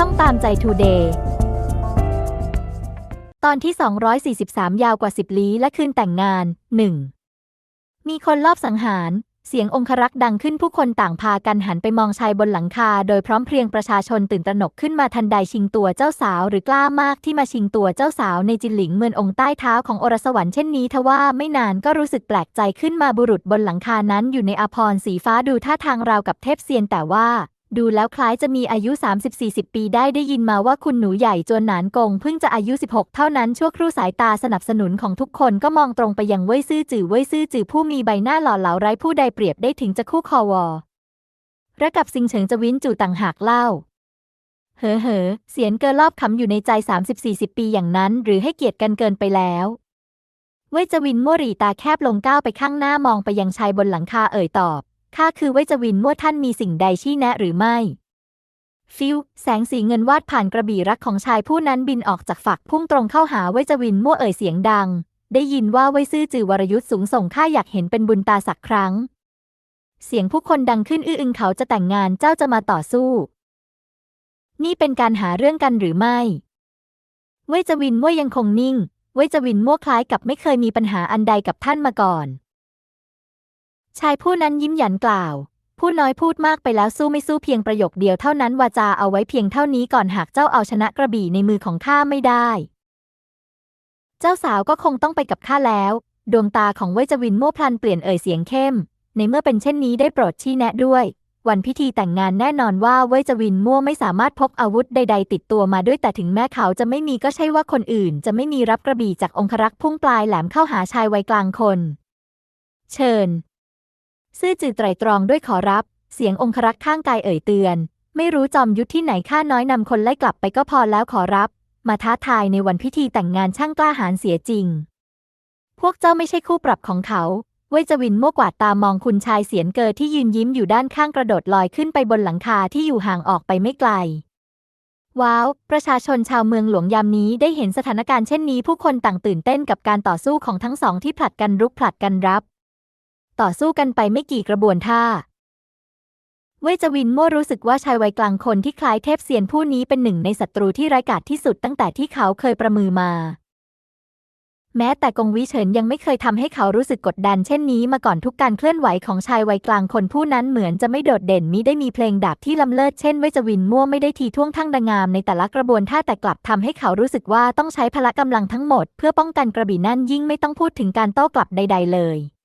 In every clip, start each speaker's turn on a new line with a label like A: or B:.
A: ช่องตามใจทูเดย์ตอนที่ 243 ยาวกว่า 10 ลี้และคืนแต่งงาน 1. มีคนลอบสังหาร เสียงองครักษ์ดังขึ้นผู้คนต่างพากันหันไปมองชายบนหลังคา โดยพร้อมเพรียงประชาชนตื่นตระหนกขึ้นมาทันใดชิงตัวเจ้าสาว หรือกล้ามากที่มาชิงตัวเจ้าสาวในจินหลิงเมือนองค์ใต้เท้าของอรสวรรค์เช่นนี้ทว่าไม่นานก็รู้สึกแปลกใจขึ้นมาบุรุษบนหลังคานั้นอยู่ในอภรสีฟ้าดูท่าทางราวกับเทพเซียนแต่ว่า ดูแล้วคล้ายจะมีอายุ 30-40 ปีได้ได้ยินมาว่าคุณหนูใหญ่จวนหนานกงเพิ่งจะอายุ 16 เท่านั้นชั่วครู่สายตาสนับสนุนของทุกคนก็มองตรงไปยังเว่ยซื่อจื่อเว่ยซื่อจื่อผู้มีใบหน้าหล่อเหลาไร้ผู้ใดเปรียบได้ถึงจะคู่คอวอระกับซิงเฉิงจะวินจู่ต่างหากเล่าเฮ้อเหอเสียนเกินรอบขำอยู่ในใจ 30-40 ปีอย่างนั้น หรือให้เกียรติกันเกินไปแล้วเว่ยจวินมั่วรีตาแคบลงก้าวไปข้างหน้ามองไปยังชายบนหลังคาเอ่ยตอบ ข้าคือเวจวินมั่วท่านมีสิ่งใดชี้แนะหรือไม่ ฟิว แสงสีเงินวาดผ่านกระบี่รักของชายผู้นั้นบินออกจากฝักพุ่งตรงเข้าหาเวจวินมั่วเอ่ยเสียงดัง ได้ยินว่าเว่ยซื่อจือวรยุทธ์สูงส่งข้าอยากเห็นเป็นบุญตาสักครั้ง เสียงผู้คนดังขึ้นอื้ออึงเขาจะแต่งงานเจ้าจะมาต่อสู้ นี่เป็นการหาเรื่องกันหรือไม่เวจวินมั่วยังคงนิ่ง เวจวินมั่วคล้ายกับไม่เคยมีปัญหาอันใดกับท่านมาก่อน ชายผู้นั้นยิ้มหยันกล่าว ผู้น้อยพูดมากไปแล้วสู้ไม่สู้เพียงประโยคเดียวเท่านั้นวาจาเอาไว้เพียงเท่านี้ก่อนหากเจ้าเอาชนะกระบี่ในมือของข้าไม่ได้ เจ้าสาวก็คงต้องไปกับข้าแล้ว ดวงตาของเวจวินมั่วพลันเปลี่ยนเอ่ยเสียงเข้ม ในเมื่อเป็นเช่นนี้ได้โปรดชี้แนะด้วย วันพิธีแต่งงานแน่นอนว่าเวจวินมั่วไม่สามารถพกอาวุธใด ๆ ติดตัวมาด้วยแต่ถึงแม้เขาจะไม่มีก็ใช่ว่าคนอื่น จะไม่มีรับกระบี่จากองครักษ์พุ่งปลายแหลมเข้าหาชายวัยกลางคน เชิญ ซื่อจือไตรตรองด้วยขอรับ เสียงองครักษ์ข้างกายเอ่ยเตือน ไม่รู้จอมยุทธที่ไหนข้าน้อยนำคนไล่กลับไปก็พอแล้วขอรับ มาท้าทายในวันพิธีแต่งงานช่างกล้าหาญเสียจริง พวกเจ้าไม่ใช่คู่ปรับของเขาเว่ยจวินโม่กวาดตามองคุณชายเสียนเกอที่ยืนยิ้มอยู่ด้านข้างกระโดดลอยขึ้นไปบนหลังคาที่อยู่ห่างออกไปไม่ไกล ว้าว ประชาชนชาวเมืองหลวงยามนี้ได้เห็นสถานการณ์เช่นนี้ผู้คนต่างตื่นเต้นกับการต่อสู้ของทั้งสองที่ผลัดกันรุกผลัดกันรับ ต่อสู้กันไปไม่กี่กระบวนท่า เวจวินมั่วรู้สึกว่าชายวัยกลางคนที่คล้ายเทพเซียนผู้นี้เป็นหนึ่งในศัตรูที่ร้ายกาจที่สุดตั้งแต่ที่เขาเคยประมือมา แม้แต่กงวิเฉินยังไม่เคยทำให้เขารู้สึกกดดันเช่นนี้มาก่อนทุกการเคลื่อนไหวของชายวัยกลางคนผู้นั้นเหมือนจะไม่โดดเด่นมิได้มีเพลงดาบที่ล้ำเลิศเช่นเวจวินมั่วไม่ได้ทีท่วงทั้งดังงามในแต่ละกระบวนท่าแต่กลับทำให้เขารู้สึกว่าต้องใช้พละกำลังทั้งหมด เพื่อป้องกันกระบี่นั่นยิ่งไม่ต้องพูดถึงการโต้กลับใด ๆ เลย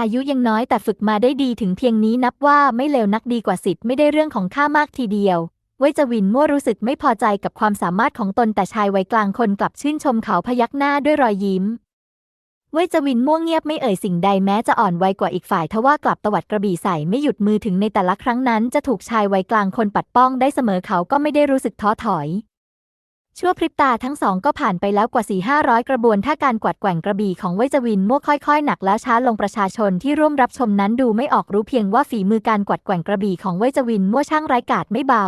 A: อายุยังน้อยแต่ฝึกมาได้ดีถึงเพียงนี้นับว่าไม่เลวนักดีกว่าสิทธิ์ไม่ได้เรื่องของข้ามากทีเดียวเวจวินมั่วรู้สึกไม่พอใจกับความสามารถของตนแต่ชายวัยกลางคนกลับชื่นชมเขาพยักหน้าด้วยรอยยิ้ม เวจวินม่วงเงียบไม่เอ่ยสิ่งใดแม้จะอ่อนวัยกว่าอีกฝ่ายทว่ากลับตวัดกระบี่ใส่ไม่หยุดมือถึงในแต่ละครั้งนั้นจะถูกชายวัยกลางคนปัดป้องได้เสมอเขาก็ไม่ได้รู้สึกท้อถอย ชั่วพริบตาทั้งสองก็ผ่านไปแล้วกว่าสี่ห้าร้อยกระบวนท่าการกวาดแกว่งกระบี่ของเวจวินมั่วค่อยๆ หนักแล้วช้าลงประชาชนที่ร่วมรับชมนั้นดูไม่ออกรู้เพียงว่าฝีมือการกวาดแกว่งกระบี่ของเวจวินมั่วช่างไร้กาจไม่เบา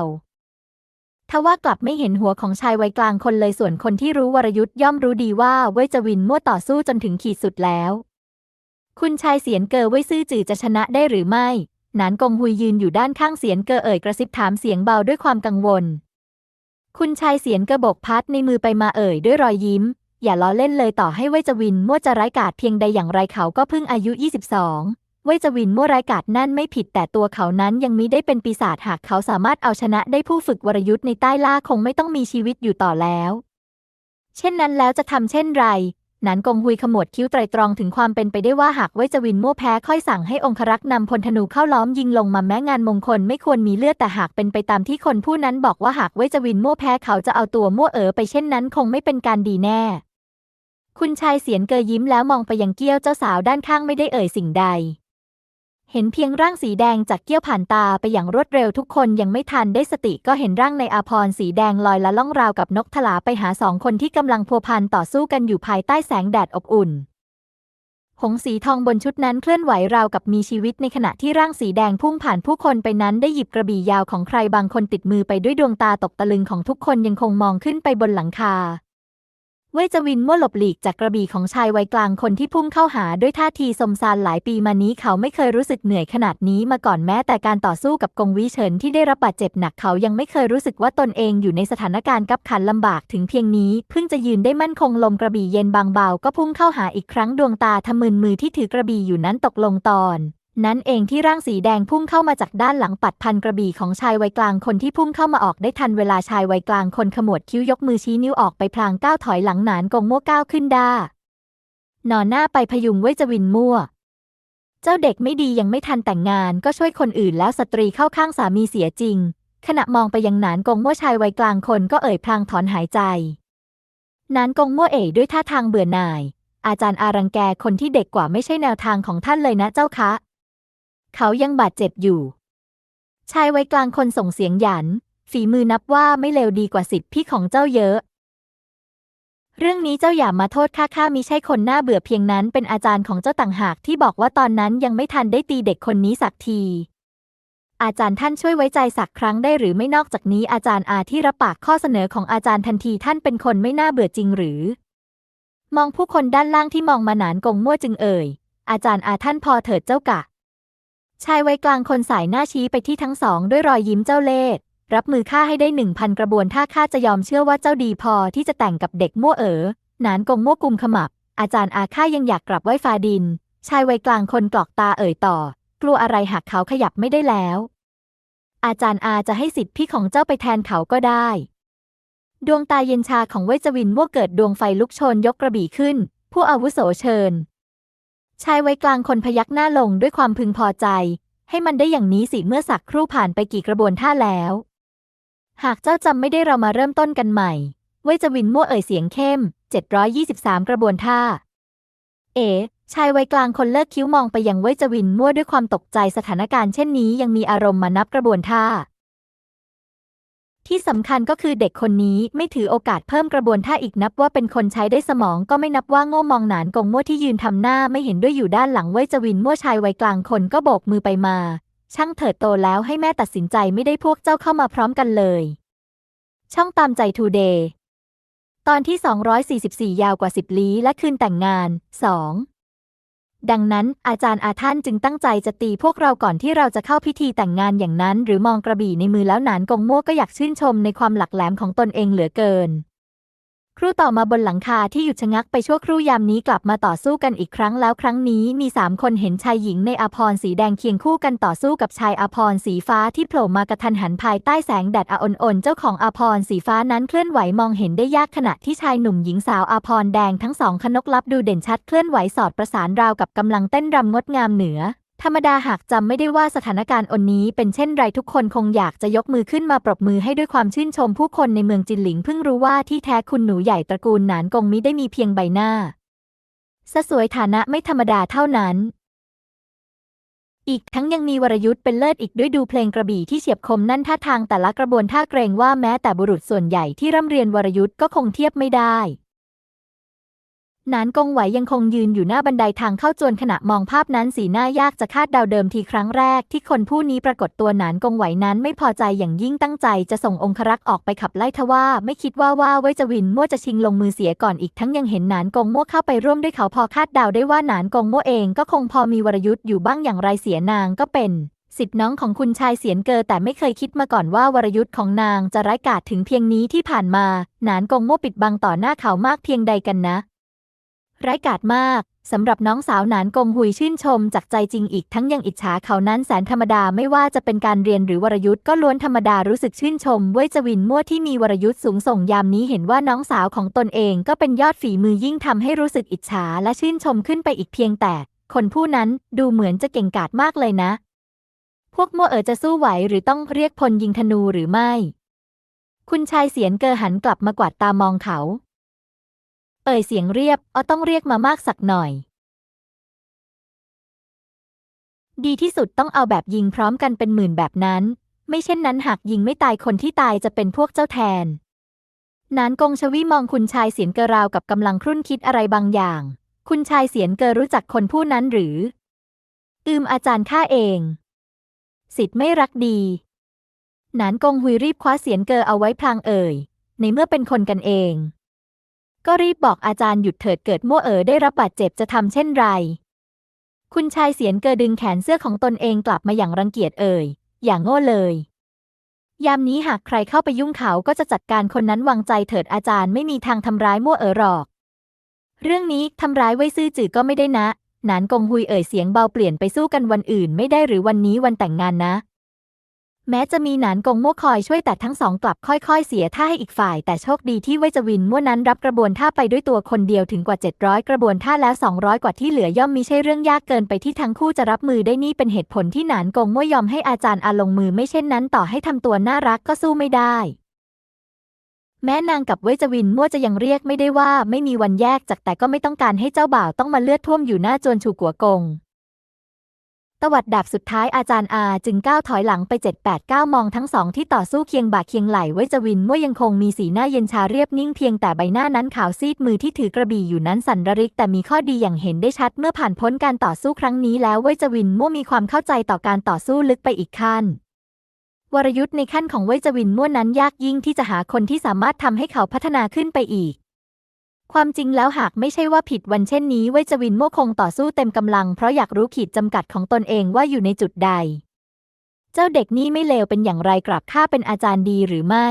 A: ทว่ากลับไม่เห็นหัวของชายวัยกลางคนเลยส่วนคนที่รู้วรยุทธ์ย่อมรู้ดีว่าเวจวินมั่วต่อสู้จนถึงขีดสุดแล้ว คุณชายเสียนเกอเว่ยซื่อจือจะชนะได้หรือไม่หนานกงฮุยยืนอยู่ด้านข้างเสียนเกอเอ่ยกระซิบถามเสียงเบาด้วยความกังวล คุณชายเสียนกระบกพัดในมือไปมาเอ่ยด้วยรอยยิ้ม อย่าล้อเล่นเลยต่อให้เวจวินมั่วจะร้ายกาจเพียงใดอย่างไรเขาก็เพิ่งอายุ 22 เวจวินมั่วร้ายกาจนั่นไม่ผิดแต่ตัวเขานั้นยังมิได้เป็นปีศาจหากเขาสามารถเอาชนะได้ผู้ฝึกวรยุทธ์ในใต้ล่าคงไม่ต้องมีชีวิตอยู่ต่อแล้ว เช่นนั้นแล้วจะทำเช่นไร นันกงฮุยขมวดคิ้วไตรตรองถึงความเป็นไปได้ว่าหากไวจวินมั่วแพ้ค่อยสั่งให้องครักษ์นำพลธนูเข้าล้อมยิงลงมาแม้งานมงคลไม่ควรมีเลือดแต่หากเป็นไปตามที่คนผู้นั้นบอกว่าหากไวจวินมั่วแพ้เขาจะเอาตัวมั่วเอ๋อไปเช่นนั้นคงไม่เป็นการดีแน่ คุณชายเสียนเกยยิ้มแล้วมองไปยังเกี้ยวเจ้าสาวด้านข้างไม่ได้เอ่ยสิ่งใด เห็นเพียงร่างสีแดงจากเกี้ยวผ่านตาไปอย่างรวดเร็วทุกคนยังไม่ทันได้สติก็เห็นร่างในอาพรณ์สีแดงลอยละล่องราวกับนกทลาไปหาสองคนที่กำลังพัวพันต่อสู้กันอยู่ภายใต้แสงแดดอบอุ่น หงสีทองบนชุดนั้นเคลื่อนไหวราวกับมีชีวิตในขณะที่ร่างสีแดงพุ่งผ่านผู้คนไปนั้นได้หยิบกระบี่ยาวของใครบางคนติดมือไปด้วยดวงตาตกตะลึงของทุกคนยังคงมองขึ้นไปบนหลังคา เเว่ยจวินมั่วหลบหลีกจากกระบี่ของชายวัยกลางคนที่พุ่งเข้าหาด้วยท่าทีสมซานหลายปีมานี้เขาไม่เคยรู้สึกเหนื่อยขนาดนี้มาก่อนแม้แต่การต่อสู้กับกงวิเฉินที่ได้รับบาดเจ็บหนักเขายังไม่เคยรู้สึกว่าตนเองอยู่ในสถานการณ์กับขันลำบากถึงเพียงนี้ เพิ่งจะยืนได้มั่นคงลมกระบี่เย็นบางเบาก็พุ่งเข้าหาอีกครั้งดวงตาทะมึนมือที่ถือกระบี่อยู่นั้นตกลงตอน นั้นเองที่ร่างสีแดงพุ่งเข้ามาจากด้านหลังปัดพันกระบี่ของชายวัยกลางคนที่พุ่งเข้ามาออกได้ทันเวลาชายวัยกลางคนขมวดคิ้วยกมือชี้นิ้วออกไปพลางก้าวถอยหลังหนานกงมั่วก้าวขึ้นด้านอนหน้าไปพยุงไว้จวินมั่ว เจ้าเด็กไม่ดียังไม่ทันแต่งงานก็ช่วยคนอื่นแล้วสตรีเข้าข้างสามีเสียจริง ขณะมองไปยังหนานกงมั่วชายวัยกลางคนก็เอ่ยพลางถอนหายใจหนานกงมั่วเอ่ยด้วยท่าทางเบื่อหน่าย อาจารย์อารังแกคนที่เด็กกว่าไม่ใช่แนวทางของท่านเลยนะเจ้าคะ เขายังบาดเจ็บอยู่ ชายวัยกลางคนส่งเสียงหยัน ฝีมือนับว่าไม่เลวดีกว่าสิทธิ์พี่ของเจ้าเยอะ เรื่องนี้เจ้าอย่ามาโทษข้าข้ามิใช่คนหน้าเบื่อเพียงนั้นเป็นอาจารย์ของเจ้าต่างหากที่บอกว่าตอนนั้นยังไม่ทันได้ตีเด็กคนนี้สักที อาจารย์ท่านช่วยไว้ใจสักครั้งได้หรือไม่นอกจากนี้อาจารย์อาที่รับปากข้อเสนอของอาจารย์ทันทีท่านเป็นคนไม่น่าเบื่อจริงหรือ มองผู้คนด้านล่างที่มองมาหนานกงมั่วจึงเอ่ยอาจารย์อาท่านพอเถิดเจ้ากะ ชายวัยกลางคนสายหน้าชี้ไปที่ทั้งสองด้วยรอยยิ้มเจ้าเล่ห์รับมือข้าให้ได้หนึ่งพันกระบวนถ้าข้าจะยอมเชื่อว่าเจ้าดีพอที่จะแต่งกับเด็กมั่วเอ๋อหนานกงมั่วกุมขมับ อาจารย์อาข้ายังอยากกลับไหว้ฟ้าดิน ชายวัยกลางคนกรอกตาเอ่ยต่อ กลัวอะไรหากเขาขยับไม่ได้แล้ว อาจารย์อาจะให้สิทธิ์พี่ของเจ้าไปแทนเขาก็ได้ ดวงตาเย็นชาของเวจวินมั่วเกิดดวงไฟลุกโชนยกกระบี่ขึ้น ผู้อาวุโสเชิญ ชายวัยกลางคนพยักหน้าลงด้วยความพึงพอใจ ให้มันได้อย่างนี้สิเมื่อสักครู่ผ่านไปกี่กระบวนท่าแล้ว หากเจ้าจำไม่ได้เรามาเริ่มต้นกันใหม่เวจวินมั่วเอ่ยเสียงเข้ม 723 กระบวนท่า เอ๋ชายวัยกลางคนเลิกคิ้วมองไปยังเวจวินมั่วด้วยความตกใจสถานการณ์เช่นนี้ยังมีอารมณ์มานับกระบวนท่า ที่สำคัญก็คือเด็กคนนี้ไม่ถือโอกาสเพิ่มกระบวนท่าอีกนับว่าเป็นคนใช้ได้สมองก็ไม่นับว่าโง่มองหนานกงมั่วที่ยืนทำหน้าไม่เห็นด้วยอยู่ด้านหลังเวชจวินมั่วชายวัยกลางคนก็โบกมือไปมา ช่างเถิดโตแล้วให้แม่ตัดสินใจไม่ได้พวกเจ้าเข้ามาพร้อมกันเลย ช่องตามใจทูเดย์ตอนที่ 244 ยาวกว่า 10 ลี้และคืนแต่งงาน 2 ดังนั้นอาจารย์อาท่านจึงตั้งใจจะตีพวกเราก่อนที่เราจะเข้าพิธีแต่งงานอย่างนั้น หรือมองกระบี่ในมือแล้วหนานกงมั่วก็อยากชื่นชมในความหลักแหลมของตนเองเหลือเกิน ครู่ต่อมาบนหลังคาที่หยุดชะงักไปชั่วครู่ยามนี้กลับมาต่อสู้กันอีกครั้งแล้วครั้งนี้มีสามคนเห็นชายหญิงในอาพรณ์สีแดงเคียงคู่กันต่อสู้กับชายอาพรณ์สีฟ้าที่โผล่มากระทันหันภายใต้แสงแดดออ่อนๆเจ้าของอาพรณ์สีฟ้านั้นเคลื่อนไหวมองเห็นได้ยากขณะที่ชายหนุ่มหญิงสาวอาพรณ์แดงทั้งสองขนกลับดูเด่นชัดเคลื่อนไหวสอดประสานราวกับกำลังเต้นรำงดงามเหนือ ธรรมดาหากจำไม่ได้ว่าสถานการณ์อนนี้เป็นเช่นไรทุกคนคงอยากจะยกมือขึ้นมาปรบมือให้ด้วยความชื่นชมผู้คนในเมืองจินหลิงเพิ่งรู้ว่าที่แท้คุณหนูใหญ่ตระกูลหนานกงมิได้มีเพียงใบหน้าสะสวยฐานะไม่ธรรมดาเท่านั้น อีกทั้งยังมีวรยุทธ์เป็นเลิศอีกด้วยดูเพลงกระบี่ที่เฉียบคมนั่นท่าทางแต่ละกระบวนท่าเกรงว่าแม้แต่บุรุษส่วนใหญ่ที่ร่ำเรียนวรยุทธ์ก็คงเทียบไม่ได้ นานกงไหวยังคงยืนอยู่หน้าบันไดทางเข้าจวนขณะมองภาพนั้นสีหน้ายากจะคาดเดาเดิมทีครั้งแรก ที่คนผู้นี้ปรากฏตัวนานกงไหวนั้นไม่พอใจอย่างยิ่งตั้งใจจะส่งองครักษ์ออกไปขับไล่ทว่า ไม่คิดว่าว่าไว้จวินมั่วจะชิงลงมือเสียก่อนอีกทั้งยังเห็นนานกงมั่วเข้าไปร่วมด้วยเขาพอคาดเดาได้ว่านานกงมั่วเองก็คงพอมีวรยุทธ์อยู่บ้างอย่างไรเสียนางก็เป็นสิทธิ์น้องของคุณชายเสียนเกอแต่ไม่เคยคิดมาก่อนว่าวรยุทธ์ของนางจะร้ายกาจถึงเพียงนี้ที่ผ่านมา หนานกงมั่วปิดบังต่อหน้าเขามากเพียงใดกันนะ ร้ายกาจมากสำหรับน้องสาวหนานกงหุยชื่นชมจากใจจริงอีกทั้งยังอิจฉาเขานั้นแสนธรรมดาไม่ว่าจะเป็นการเรียนหรือวรยุทธ์ก็ล้วนธรรมดารู้สึกชื่นชมเว้ยจวินมั่วที่มีวรยุทธ์สูงส่งยามนี้เห็นว่าน้องสาวของตนเองก็เป็นยอดฝีมือยิ่งทำให้รู้สึกอิจฉาและชื่นชมขึ้นไปอีกเพียงแต่ คนผู้นั้นดูเหมือนจะเก่งกาจมากเลยนะ พวกมั่วเอ๋อจะสู้ไหวหรือต้องเรียกพลยิงธนูหรือไม่ คุณชายเสียนเกอหันกลับมากวาดตามองเขา เอ่ยเสียงเรียบอ้อต้องเรียกมามากสักหน่อย ดีที่สุดต้องเอาแบบยิงพร้อมกันเป็นหมื่นแบบนั้น ไม่เช่นนั้นหากยิงไม่ตายคนที่ตายจะเป็นพวกเจ้าแทน นานกงชวีมองคุณชายเสียนเกอราวกับกำลังครุ่นคิดอะไรบางอย่าง คุณชายเสียนเกอรู้จักคนผู้นั้นหรือ อืมอาจารย์ข้าเอง สิทธิ์ไม่รักดี นานกงหุยรีบคว้าเสียนเกอเอาไว้พลางเอ่ย ในเมื่อเป็นคนกันเอง ก็รีบบอกอาจารย์หยุดเถิดเกิดมั่วเอ๋อได้รับบาดเจ็บจะทำเช่นไร คุณชายเสียนเกอดึงแขนเสื้อของตนเองกลับมาอย่างรังเกียจเอ่ย อย่างโง่เลย ยามนี้หากใครเข้าไปยุ่งเขาก็จะจัดการคนนั้นวางใจเถิดอาจารย์ไม่มีทางทำร้ายมั่วเอ๋อหรอก เรื่องนี้ทำร้ายไว้ซื่อจือก็ไม่ได้นะหนานกงฮุยเอ่ยเสียงเบาเปลี่ยนไปสู้กันวันอื่นไม่ได้หรือวันนี้วันแต่งงานนะ แม้จะมีหนานกงมั่วคอยช่วยแต่ทั้งสองกลับค่อยๆ เสียท่าให้อีกฝ่าย แต่โชคดีที่เวจวินมั่วนั้นรับกระบวนท่าไปด้วยตัวคนเดียวถึงกว่า 700 กระบวนท่าแล้ว 200 กว่าที่เหลือย่อมมิใช่เรื่องยากเกินไปที่ทั้งคู่จะรับมือได้นี่เป็นเหตุผลที่หนานกงมั่วยอมให้อาจารย์อาลงมือไม่เช่นนั้นต่อให้ทำตัวน่ารักก็สู้ไม่ได้แม้นางกับเวจวินมั่วจะยังเรียกไม่ได้ว่าไม่มีวันแยกจากแต่ก็ไม่ต้องการให้เจ้าบ่าวต้องมาเลือดท่วมอยู่หน้าจวนชูกัวกง ตวัดดาบสุดท้ายอาจารย์อาจึงก้าวถอยหลังไป 789 มองทั้งสองที่ต่อสู้เคียงบ่าเคียงไหลไว้จวินว่ายังคงมีสีหน้าเย็นชาเรียบนิ่งเพียงแต่ใบหน้านั้นขาวซีดมือที่ถือกระบี่อยู่นั้นสั่นระริกแต่มีข้อดีอย่างเห็นได้ชัดเมื่อผ่านพ้นการต่อสู้ครั้งนี้แล้วเว่ยจวินมั่วมีความเข้าใจต่อการต่อสู้ลึกไปอีกขั้นวรยุทธ์ในขั้นของเวจวินมั่วนั้นยากยิ่งที่จะหาคนที่สามารถทำให้เขาพัฒนาขึ้นไปอีก ความจริงแล้วหากไม่ใช่ว่าผิดวันเช่นนี้เวจวินมั่วคงต่อสู้เต็มกำลังเพราะอยากรู้ขีดจำกัดของตนเองว่าอยู่ในจุดใด เจ้าเด็กนี่ไม่เลวเป็นอย่างไรกลับข้าเป็นอาจารย์ดีหรือไม่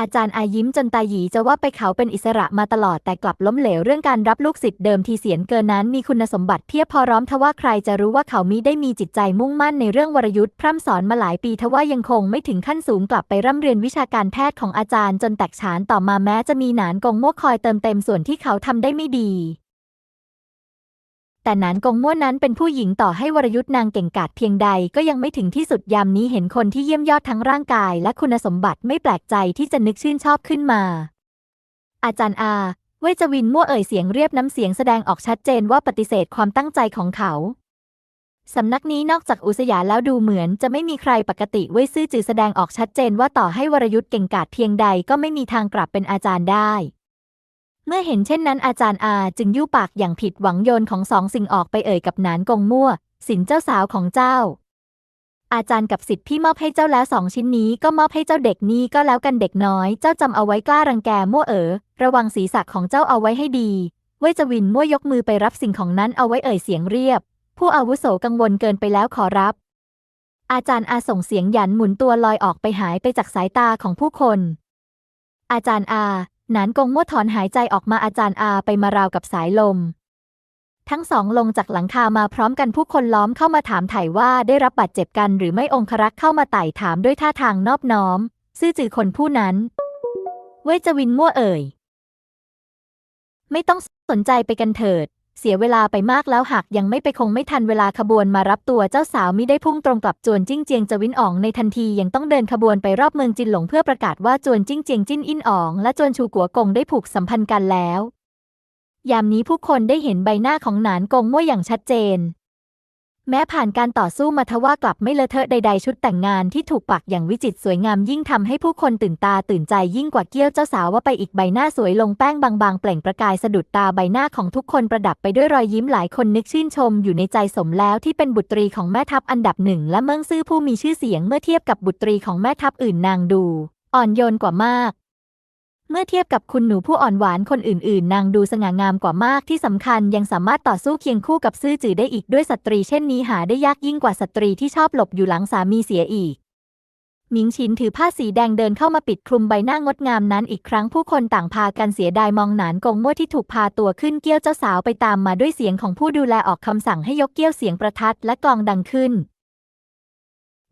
A: อาจารย์อายิ้มจนตาหยีจะว่าไปเขาเป็นอิสระมาตลอดแต่กลับล้มเหลวเรื่องการรับลูกศิษย์เดิมทีเสียนเกินนั้นมีคุณสมบัติเพียบพอร้อมทว่าใครจะรู้ว่าเขามิได้มีจิตใจมุ่งมั่นในเรื่องวรยุทธ์พร่ำสอนมาหลายปีทว่ายังคงไม่ถึงขั้นสูงกลับไปร่ำเรียนวิชาการแพทย์ของอาจารย์จนแตกฉานต่อมาแม้จะมีหนานกงมั่วคอยเติมเต็มส่วนที่เขาทำได้ไม่ดี แต่หนานกงมั่วนั้นเป็นผู้หญิงต่อให้วรยุทธ์นางเก่งกาจเพียงใดก็ยังไม่ถึงที่สุดยามนี้เห็นคนที่เยี่ยมยอดทั้งร่างกาย และคุณสมบัติไม่แปลกใจที่จะนึกชื่นชอบขึ้นมา อาจารย์อา เวชวินมั่วเอ่ยเสียงเรียบน้ำเสียงแสดงออกชัดเจนว่าปฏิเสธความตั้งใจของเขาสำนักนี้นอกจากอุสยาแล้วดูเหมือนจะไม่มีใครปกติเว่ยซื่อจือแสดงออกชัดเจนว่าต่อให้วรยุทธ์เก่งกาจเพียงใดก็ไม่มีทางกลับเป็นอาจารย์ได้ เมื่อเห็นเช่นนั้นอาจารย์อาจึงยู่ปากอย่างผิดหวังโยนของสองสิ่งออกไปเอ่ยกับหนานกงมั่ว สินเจ้าสาวของเจ้า อาจารย์กับสิทธิ์พี่มอบให้เจ้าแล้วสองชิ้นนี้ก็มอบให้เจ้าเด็กนี้ก็แล้วกันเด็กน้อย เจ้าจำเอาไว้กล้ารังแกมั่วเอ๋อระวังศีรษะของเจ้าเอาไว้ให้ดีเวจวินมั่วยกมือไปรับสิ่งของนั้นเอาไว้เอ่ยเสียงเรียบ ผู้อาวุโสกังวลเกินไปแล้วขอรับ อาจารย์อาส่งเสียงหยันหมุนตัวลอยออกไปหายไปจากสายตาของผู้คน อาจารย์อา นานกงมั่วถอนหายใจออกมาอาจารย์อาไปมาราวกับสายลม ทั้งสองลงจากหลังคามาพร้อมกันผู้คนล้อมเข้ามาถามไถ่ว่าได้รับบาดเจ็บกันหรือไม่องครักษ์เข้ามาไต่ถามด้วยท่าทางนอบน้อม ซื่อจือคนผู้นั้น เวชวินมั่วเอ่ย ไม่ต้องสนใจไปกันเถิด เสียเวลาไปมากแล้วหากยังไม่ไปคงไม่ทันเวลาขบวนมารับตัวเจ้าสาวมิได้พุ่งตรงกลับจวนจิ้งเจียงจวินอ๋องในทันทียังต้องเดินขบวนไปรอบเมืองจินหลงเพื่อประกาศว่าจวนจิ้งเจียงจิ้นอินอ๋องและจวนชูกัวกงได้ผูกสัมพันธ์กันแล้ว ยามนี้ผู้คนได้เห็นใบหน้าของหนานกงมั่วอย่างชัดเจน แม้ผ่านการต่อสู้มาทว่ากลับไม่เลอะเทอะใดๆ ชุดแต่งงานที่ถูกปักอย่างวิจิตรสวยงามยิ่งทำให้ผู้คนตื่นตาตื่นใจยิ่งกว่าเกี้ยวเจ้าสาวว่าไปอีกใบหน้าสวยลงแป้งบางๆ เปล่งประกายสะดุดตาใบหน้าของทุกคนประดับไปด้วยรอยยิ้มหลายคนนึกชื่นชมอยู่ในใจสมแล้วที่เป็นบุตรีของแม่ทัพอันดับหนึ่งและเมืองซื่อผู้มีชื่อเสียงเมื่อเทียบกับบุตรีของแม่ทัพอื่นนางดู อ่อนโยนกว่ามาก เมื่อเทียบกับคุณหนูผู้อ่อนหวานคนอื่นๆ นางดูสง่างามกว่ามากที่สำคัญยังสามารถต่อสู้เคียงคู่กับซื่อจือได้อีกด้วยสตรีเช่นนี้หาได้ยากยิ่งกว่าสตรีที่ชอบหลบอยู่หลังสามีเสียอีกหมิงชินถือผ้าสีแดงเดินเข้ามาปิดคลุมใบหน้างดงามนั้นอีกครั้งผู้คนต่างพากันเสียดายมองหนานกงมั่วที่ถูกพาตัวขึ้นเกี้ยวเจ้าสาวไปตามมาด้วยเสียงของผู้ดูแลออกคำสั่งให้ยกเกี้ยวเสียงประทัดและกลองดังขึ้น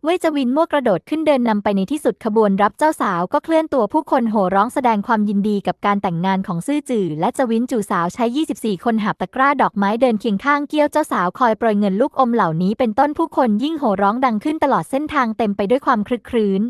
A: เว่ยจวินมั่วกระโดดขึ้นเดินนำไปในที่สุดขบวนรับเจ้าสาวก็เคลื่อนตัวผู้คนโห่ร้องแสดงความยินดีกับการแต่งงานของซื่อจื่อและจวินจู่สาวใช้ 24 คนหับตะกร้าดอกไม้เดินเคียงข้างเกี้ยวเจ้าสาวคอยโปรยเงินลูกอมเหล่านี้เป็นต้นผู้คนยิ่งโห่ร้องดังขึ้นตลอดเส้นทางเต็มไปด้วยความคลึกครื้น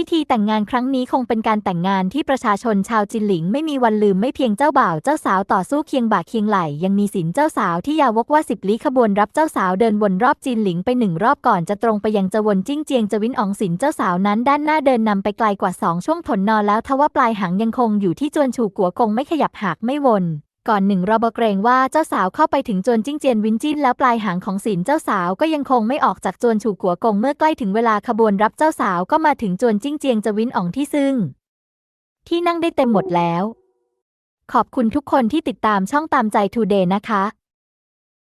A: พิธีแต่งงานครั้งนี้คงเป็นการแต่งงานที่ประชาชนชาวจินหลิงไม่มีวันลืมไม่เพียงเจ้าบ่าวเจ้าสาวต่อสู้เคียงบ่าเคียงไหล ยังมีสินเจ้าสาวที่ยาวกว่าสิบลี้ขบวนรับเจ้าสาวเดินวนรอบจินหลิงไปหนึ่งรอบก่อนจะตรงไปยังจวนจิ้งเจียงจวินอองสินเจ้าสาวนั้นด้านหน้าเดินนำไปไกลกว่าสองช่วงถนนอนแล้วทว่าปลายหางยังคงอยู่ที่จวนฉูกัวกงไม่ขยับหากไม่วน ก่อนหนึ่งรอบเกรงว่าเจ้าสาวเข้าไปถึงจวนจิ้งเจียนวินจิ้นแล้วปลายหางของศิลเจ้าสาวก็ยังคงไม่ออกจากจวนฉูกัวกงเมื่อใกล้ถึงเวลาขบวนรับเจ้าสาวก็มาถึงจวนจิ้งเจียงจวินอ่องที่ซึ่ง ที่นั่งได้เต็มหมดแล้ว ขอบคุณทุกคนที่ติดตามช่องตามใจทูเดย์นะคะ